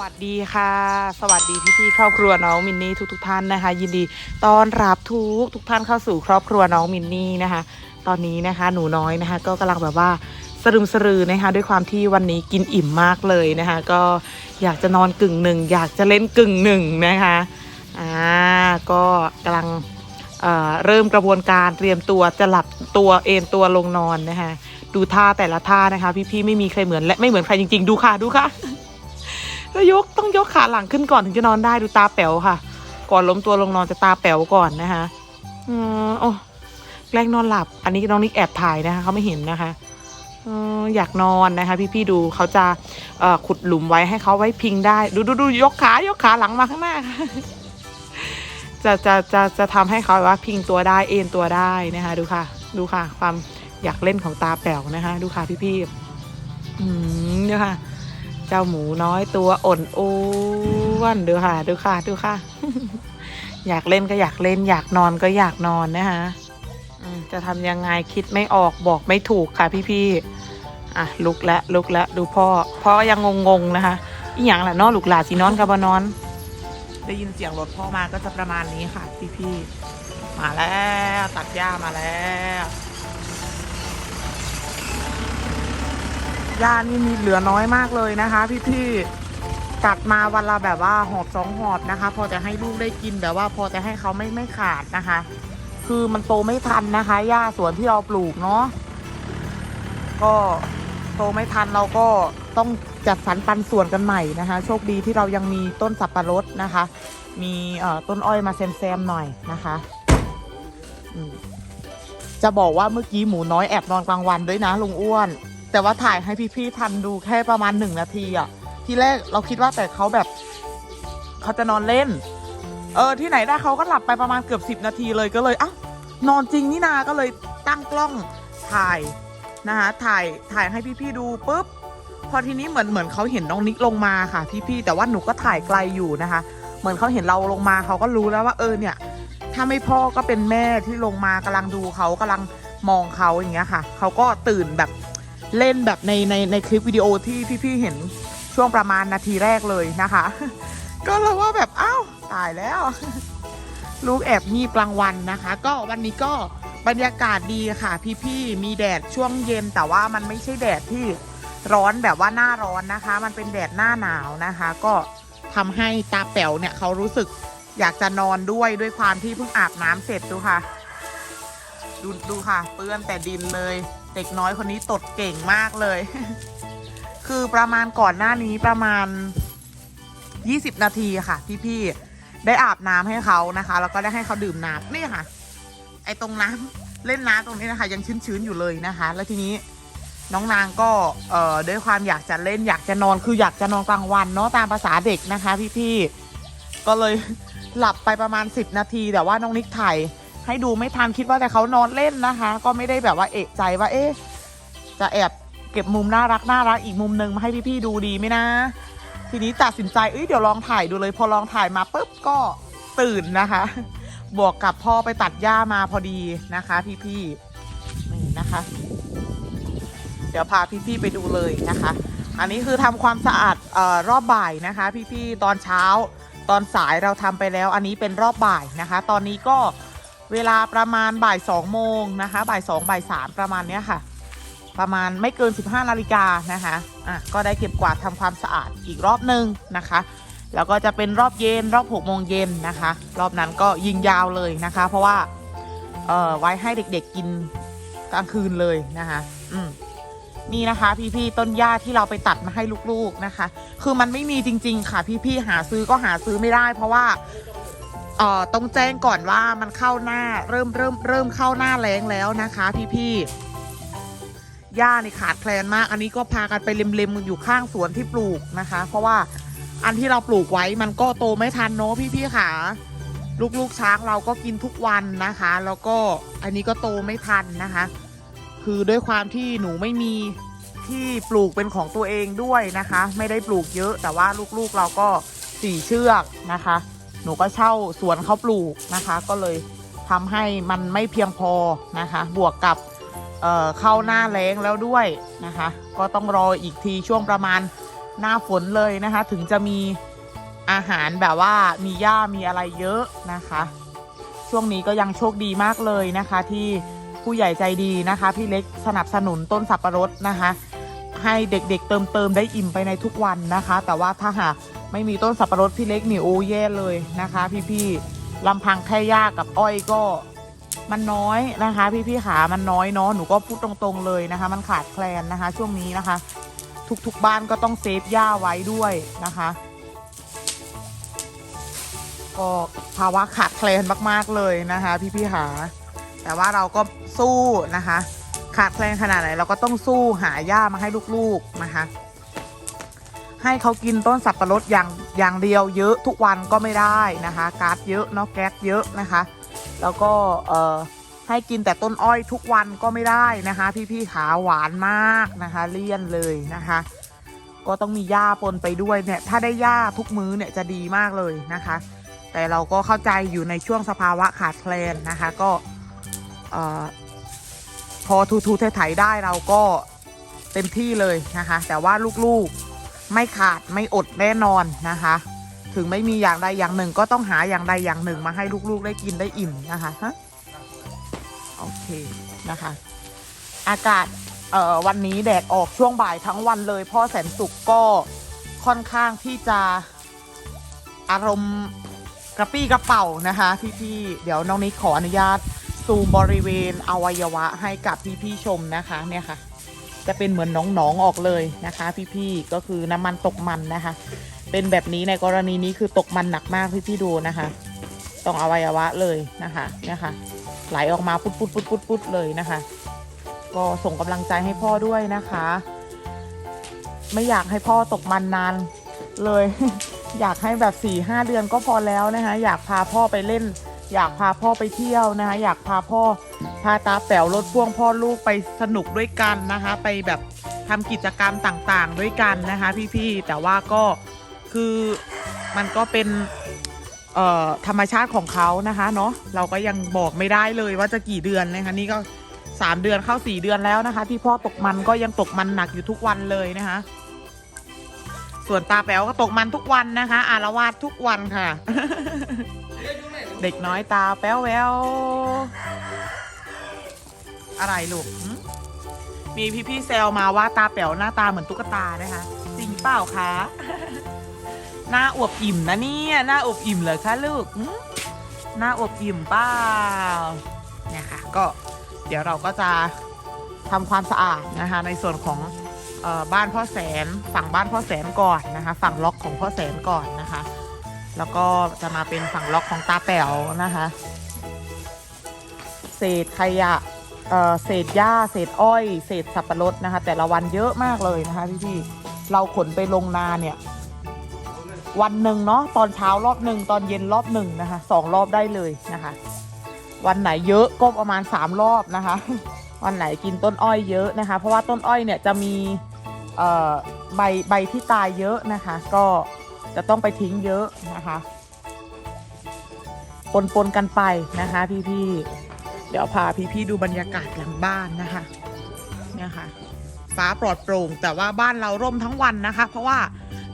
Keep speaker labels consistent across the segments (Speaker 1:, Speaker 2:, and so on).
Speaker 1: วัสดีค่ะ สวัสดีพี่พี่ครอบครัวน้องมินนี่ทุกทุกท่านนะคะ ยินดีต้อนรับทุกทุกท่านเข้าสู่ครอบครัวน้องมินนี่นะคะ ตอนนี้นะคะ หนูน้อยนะคะ ก็กำลังแบบว่าสรึมสรือนะคะ ด้วยความที่วันนี้กินอิ่มมากเลยนะคะ ก็อยากจะนอนกึ่งหนึ่งอยากจะเล่นกึ่งหนึ่งนะคะอ่าก็กำลังเเริ่มกระบวนการเตรียมตัวจะหลับตัวเอนตัวลงนอนนะคะดูท่าแต่ละท่านะคะ พี่ๆไม่มีใครเหมือนและไม่เหมือนใครจริง ๆ ดูค่ะดูค่ะ แล้วยกต้องยกขาหลังขึ้นก่อนถึงจะนอนได้ดูตาแป๋วค่ะ ก่อนล้มตัวลงนอนจะตาแป๋วก่อนนะคะอืมโอ้แกล้งนอนหลับ อันนี้น้องนิกแอบถ่ายนะคะเขาไม่เห็นนะคะอยากนอนนะคะ พี่ๆดูเขาจะเอขุดหลุมไว้ให้เขาไว้พิงได้ ดูดูดูยกขายกขาหลังมาข้างหน้าจะจะจะจะทำให้เขาแบบว่าพิงตัวได้เอ็นตัวได้นะคะ ดูค่ะ ดูค่ะ ความอยากเล่นของตาแป๋วนะคะ ดูค่ะพี่ๆอืมดูค่ะ เจ้าหมูน้อยตัวอ่อนอ้วนดูค่ะ ดูค่ะ ดูค่ะ อยากเล่นก็อยากเล่น อยากนอนก็อยากนอนนะคะจะทำยังไงคิดไม่ออกบอกไม่ถูกค่ะพี่ๆอะลุกแล้วลุกแล้วดูพ่อพ่อยังงงๆนะคะอีหยังแหละนอนลูกหลาสีนอนกับบนอน ได้ยินเสียงรถพ่อมาก็จะประมาณนี้ค่ะพี่ๆมาแล้วตัดหญ้ามาแล้ว หญ้านี่มีเหลือน้อยมากเลยนะคะ พี่ๆตัดมาวันละแบบว่าหอบสองหอบนะคะ พอจะให้ลูกได้กินแต่ว่าพอจะให้เขาไม่ไม่ขาดนะคะ คือมันโตไม่ทันนะคะหญ้าสวนที่เราปลูกเนาะก็โตไม่ทันเราก็ต้องจัดสรรปันส่วนกันใหม่นะคะ โชคดีที่เรายังมีต้นสับปะรดนะคะ มีเอ่อต้นอ้อยมาแซมๆหน่อยนะคะจะบอกว่าเมื่อกี้หมูน้อยแอบนอนกลางวันด้วยนะลุงอ้วน แต่ว่าถ่ายให้พี่ๆทันดูแค่ประมาณหนึ่งนาทีอะทีแรกเราคิดว่าแต่เขาแบบเขาจะนอนเล่น เออที่ไหนได้เขาก็หลับไปประมาณเกือบสิบนาทีเลยก็เลยอ้าวนอนจริงนี่นาก็เลยตั้งกล้องถ่ายนะคะถ่ายถ่ายให้พี่ๆดูปุ๊บพอทีนี้เหมือนเหมือนเขาเห็นน้องนิกลงมาค่ะ พี่ๆแต่ว่าหนูก็ถ่ายไกลอยู่นะคะ เหมือนเขาเห็นเราลงมาเขาก็รู้แล้วว่าเออเนี่ย ถ้าไม่พ่อก็เป็นแม่ที่ลงมากำลังดูเขากำลังมองเขาอย่างเงี้ยค่ะเขาก็ตื่นแบบ เล่นแบบในในในคลิปวิดีโอที่พี่ๆเห็นช่วงประมาณนาทีแรกเลยนะคะ ก็เลยว่าแบบอ้าวตายแล้ว ลูกแอบงีบกลางวันนะคะ ก็วันนี้ก็บรรยากาศดีค่ะ พี่ๆมีแดดช่วงเย็นแต่ว่ามันไม่ใช่แดดที่ร้อนแบบว่าหน้าร้อนนะคะ มันเป็นแดดหน้าหนาวนะคะ ก็ทำให้ตาแป๋วเนี่ยเขารู้สึกอยากจะนอนด้วยด้วยความที่เพิ่งอาบน้ำเสร็จดูค่ะ ดูดูค่ะ เปื้อนแต่ดินเลย เด็กน้อยคนนี้ตดเก่งมากเลย คือประมาณก่อนหน้านี้ประมาณ 20 นาทีค่ะ พี่ๆได้อาบน้ำให้เขานะคะ แล้วก็ได้ให้เขาดื่มน้ำนี่ค่ะ ไอ้ตรงน้ำเล่นน้ำตรงนี้นะคะ ยังชื้นๆอยู่เลยนะคะ แล้วทีนี้น้องนางก็เอ่อด้วยความอยากจะเล่นอยากจะนอนคืออยากจะนอนกลางวันเนาะตามภาษาเด็กนะคะ พี่ๆก็เลยหลับไปประมาณ 10 นาที แต่ว่าน้องนิกถ่าย ให้ดูไม่ทันคิดว่าแต่เขานอนเล่นนะคะ ก็ไม่ได้แบบว่าเอะใจว่า เอ๊ะจะแอบเก็บมุมน่ารักน่ารักอีกมุมหนึ่งมาให้พี่ๆดูดีไหมนะ ทีนี้ตัดสินใจเอ้ยเดี๋ยวลองถ่ายดูเลย พอลองถ่ายมาปุ๊บก็ตื่นนะคะ บวกกับพ่อไปตัดหญ้ามาพอดีนะคะ พี่ๆนี่นะคะ เดี๋ยวพาพี่ๆไปดูเลยนะคะ อันนี้คือทำความสะอาดออรอบบ่ายนะคะ พี่ๆตอนเช้าตอนสายเราทำไปแล้ว อันนี้เป็นรอบบ่ายนะคะ ตอนนี้ก็ เวลาประมาณบ่ายสองโมงนะคะบ่ายสองบ่ายสามประมาณเนี้ยค่ะ ประมาณไม่เกิน 15นาฬิกานะคะอะก็ได้เก็บกวาดทำความสะอาดอีกรอบหนึ่งนะคะแล้วก็จะเป็นรอบเย็นรอบ6โมงเย็นนะคะ รอบนั้นก็ยิงยาวเลยนะคะ เพราะว่าเอ่อไว้ให้เด็กๆกินกลางคืนเลยนะคะอืมนี่นะคะ พี่ๆต้นหญ้าที่เราไปตัดมาให้ลูกๆนะคะ คือมันไม่มีจริง ๆ ค่ะ พี่ๆหาซื้อก็หาซื้อไม่ได้ เพราะว่า เอ่อต้องแจ้งก่อนว่ามันเข้าหน้าเริ่มเริ่มเริ่มเข้าหน้าแรงแล้วนะคะ พี่ๆหญ้านี่ขาดแคลนมาก อันนี้ก็พากันไปเล็มๆอยู่ข้างสวนที่ปลูกนะคะ เพราะว่าอันที่เราปลูกไว้มันก็โตไม่ทันเนาะพี่ๆค่ะ ลูกๆช้างเราก็กินทุกวันนะคะ แล้วก็อันนี้ก็โตไม่ทันนะคะ คือด้วยความที่หนูไม่มีที่ปลูกเป็นของตัวเองด้วยนะคะ ไม่ได้ปลูกเยอะ แต่ว่าลูกๆเราก็สี่เชือกนะคะ หนูก็เช่าสวนเขาปลูกนะคะ ก็เลยทำให้มันไม่เพียงพอนะคะ บวกกับเเข้าหน้าแรงแล้วด้วยนะคะ ก็ต้องรออีกทีช่วงประมาณหน้าฝนเลยนะคะ ถึงจะมีอาหารแบบว่ามีหญ้ามีอะไรเยอะนะคะ ช่วงนี้ก็ยังโชคดีมากเลยนะคะ ที่ผู้ใหญ่ใจดีนะคะ พี่เล็กสนับสนุนต้นสับปะรดนะคะ ให้เด็กๆ เติมเติมได้อิ่มไปในทุกวันนะคะ แต่ว่าถ้าหากไม่มีต้นสับปะรดพี่เล็กนี่โอ้แย่เลยนะคะ พี่ๆลำพังแค่หญ้ากับอ้อยก็มันน้อยนะคะ พี่ๆขามันน้อยเนาะหนูก็พูดตรงๆเลยนะคะ มันขาดแคลนนะคะ ช่วงนี้นะคะ ทุกๆบ้านก็ต้องเซฟหญ้าไว้ด้วยนะคะก็ภาวะขาดแคลนมาก ๆ เลยนะคะ พี่ๆหา แต่ว่าเราก็สู้นะคะ ขาดแคลนขนาดไหนเราก็ต้องสู้หาหญ้ามาให้ลูกๆนะคะ ให้เขากินต้นสับปะรดอย่างอย่างเดียวเยอะทุกวันก็ไม่ได้นะคะ ก๊าซเยอะเนาะแก๊สเยอะนะคะ แล้วก็เอ่อให้กินแต่ต้นอ้อยทุกวันก็ไม่ได้นะคะ พี่ๆขาหวานมากนะคะ เลี่ยนเลยนะคะ ก็ต้องมีหญ้าปนไปด้วยเนี่ย ถ้าได้หญ้าทุกมื้อเนี่ยจะดีมากเลยนะคะ แต่เราก็เข้าใจอยู่ในช่วงสภาวะขาดแคลนนะคะ ก็เอ่อ พอทูทูไถๆได้เราก็เต็มที่เลยนะคะ แต่ว่าลูกๆไม่ขาดไม่อดแน่นอนนะคะ ถึงไม่มีอย่างใดอย่างหนึ่ง ก็ต้องหาอย่างใดอย่างหนึ่งมาให้ลูกๆได้กินได้อิ่มนะคะฮะโอเคนะคะ อากาศเอ่อวันนี้แดดออกช่วงบ่ายทั้งวันเลย พ่อแสนสุขก็ค่อนข้างที่จะอารมณ์กระปี้กระเป๋านะคะพี่ๆเดี๋ยวน้องนิกขออนุญาต ซูมบริเวณอวัยวะให้กับพี่ๆชมนะคะเนี่ยค่ะ จะเป็นเหมือนหนองๆออกเลยนะคะ พี่ๆก็คือน้ำมันตกมันนะคะ เป็นแบบนี้ในกรณีนี้คือตกมันหนักมากพี่ๆดูนะคะตรงอวัยวะเลยนะคะเนี่ยค่ะไหลออกมาปุดปุดปุดปุดปุดเลยนะคะ ก็ส่งกำลังใจให้พ่อด้วยนะคะ ไม่อยากให้พ่อตกมันนานเลย อยากให้แบบ4ี่ห้าเดือนก็พอแล้วนะคะ อยากพาพ่อไปเล่น อยากพาพ่อไปเที่ยวนะคะอยากพาพ่อพาตาแป๋วรถพ่วงพ่อลูกไปสนุกด้วยกันนะคะ ไปแบบทำกิจกรรมต่างๆ ด้วยกันนะคะ พี่ๆแต่ว่าก็คือมันก็เป็นธรรมชาติของเขานะคะเนาะเราก็ยังบอกไม่ได้เลยว่าจะกี่เดือนนะคะนี่ก็สามเดือนเข้าสี่เดือนแล้วนะคะ ที่พ่อตกมันก็ยังตกมันหนักอยู่ทุกวันเลยนะคะ ส่วนตาแป๋วก็ตกมันทุกวันนะคะ อารวาสทุกวันค่ะ เด็กน้อยตาแป๋วแววอะไรลูกหึมีพี่ๆแซวมาว่าตาแป๋วหน้าตาเหมือนตุ๊กตานะคะ จริงเปล่าคะ หน้าอวบอิ่มนะเนี่ย หน้าอวบอิ่มเหรอคะลูก หน้าอวบอิ่มเปล่าเนี่ยค่ะ ก็เดี๋ยวเราก็จะทำความสะอาดนะคะ ในส่วนของออบ้านพ่อแสน ฝั่งบ้านพ่อแสนก่อนนะคะ ฝั่งล็อกของพ่อแสนก่อนนะคะ แล้วก็จะมาเป็นฝั่งล็อกของตาแป๋วนะคะ เศษขยะเอ่อเศษหญ้า เศษอ้อย เศษสับปะรดนะคะ แต่ละวันเยอะมากเลยนะคะพี่ๆเราขนไปลงนาเนี่ย วันหนึ่งเนาะตอนเช้ารอบหนึ่งตอนเย็นรอบหนึ่งนะคะสองรอบได้เลยนะคะ วันไหนเยอะก็ประมาณสามรอบนะคะ วันไหนกินต้นอ้อยเยอะนะคะ เพราะว่าต้นอ้อยเนี่ยจะมีใบใบที่ตายเยอะนะคะ ก็ จะต้องไปทิ้งเยอะนะคะปนปนๆกันไปนะคะพี่ๆเดี๋ยวพาพี่ๆดูบรรยากาศหลังบ้านนะคะเนี่ยค่ะฟ้าปลอดโปร่ง แต่ว่าบ้านเราร่มทั้งวันนะคะ เพราะว่า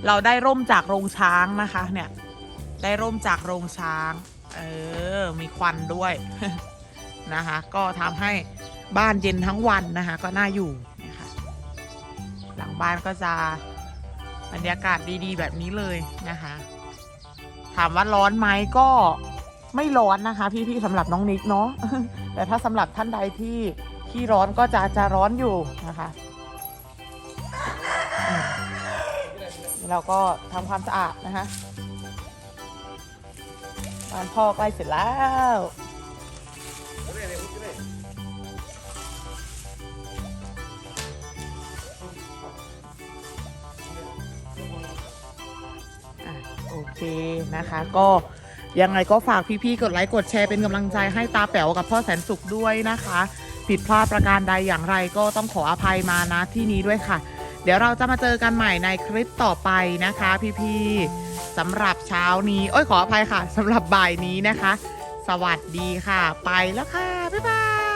Speaker 1: เราได้ร่มจากโรงช้างนะคะเนี่ยได้ร่มจากโรงช้าง เออ มีควันด้วยนะคะ ก็ทำให้บ้านเย็นทั้งวันนะคะ ก็น่าอยู่นะคะหลังบ้านก็จะ บรรยากาศดีๆ แบบนี้เลยนะคะ ถามว่าร้อนไหมก็ไม่ร้อนนะคะ พี่ๆสำหรับน้องนิกเนาะแต่ถ้าสำหรับท่านใดที่ที่ร้อนก็จะจะร้อนอยู่นะคะเราก็ทำความสะอาดนะคะบ้านพ่อใกล้เสร็จแล้ว เคนะคะ ก็ยังไงก็ฝากพี่ๆกดไลค์กดแชร์เป็นกำลังใจให้ตาแป๋วกับพ่อแสนสุขด้วยนะคะ ผิดพลาดประการใดอย่างไรก็ต้องขออภัยมาณที่นี้ด้วยค่ะ เดี๋ยวเราจะมาเจอกันใหม่ในคลิปต่อไปนะคะ พี่ๆสำหรับเช้านี้โอ้ยขออภัยค่ะสำหรับบ่ายนี้นะคะ สวัสดีค่ะ ไปแล้วค่ะบ๊ายบาย